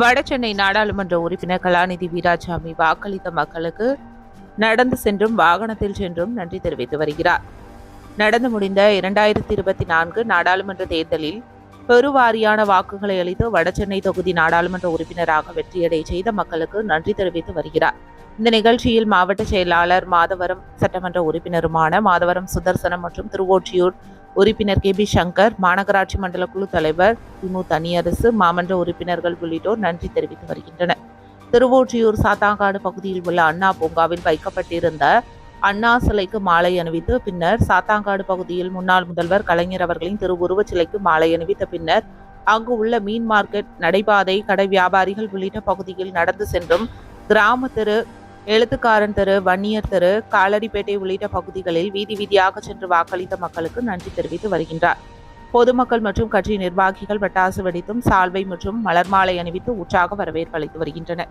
வடசென்னை நாடாளுமன்ற உறுப்பினர் கலாநிதி வீராசாமி வாக்களித்த மக்களுக்கு நடந்து சென்றும் வாகனத்தில் சென்றும் நன்றி தெரிவித்து வருகிறார். நடந்து முடிந்த இரண்டாயிரத்தி இருபத்தி நான்கு நாடாளுமன்ற தேர்தலில் பெருவாரியான வாக்குகளை அளித்து வடசென்னை தொகுதி நாடாளுமன்ற உறுப்பினராக வெற்றியடை செய்த மக்களுக்கு நன்றி தெரிவித்து வருகிறார். இந்த நிகழ்ச்சியில் மாவட்ட செயலாளர் மாதவரம் சட்டமன்ற உறுப்பினருமான மாதவரம் சுதர்சனம் மற்றும் திருவொற்றியூர் உறுப்பினர் கே பி சங்கர் மாநகராட்சி மண்டல குழு தலைவர் திமு தனியரசு மாமன்ற உறுப்பினர்கள் உள்ளிட்டோர் நன்றி தெரிவித்து வருகின்றனர். திருவொற்றியூர் சாத்தாங்காடு பகுதியில் உள்ள அண்ணா பூங்காவில் வைக்கப்பட்டிருந்த அண்ணா சிலைக்கு மாலை அணிவித்து பின்னர் சாத்தாங்காடு பகுதியில் முன்னாள் முதல்வர் கலைஞர் அவர்களின் திருவுருவச் சிலைக்கு மாலை அணிவித்த பின்னர் அங்கு உள்ள மீன் மார்க்கெட் நடைபாதை கடை வியாபாரிகள் உள்ளிட்ட பகுதியில் நடந்து சென்றும் கிராம தெரு எழுத்துக்காரன் தெரு வன்னியர் தெரு காலடிப்பேட்டை உள்ளிட்ட பகுதிகளில் வீதி வீதியாக சென்று வாக்களித்த மக்களுக்கு நன்றி தெரிவித்து வருகின்றார். பொதுமக்கள் மற்றும் கட்சி நிர்வாகிகள் பட்டாசு வெடித்தும் சால்வை மற்றும் மலர் மாலை அணிவித்து உற்சாக வரவேற்பு அளித்து வருகின்றனர்.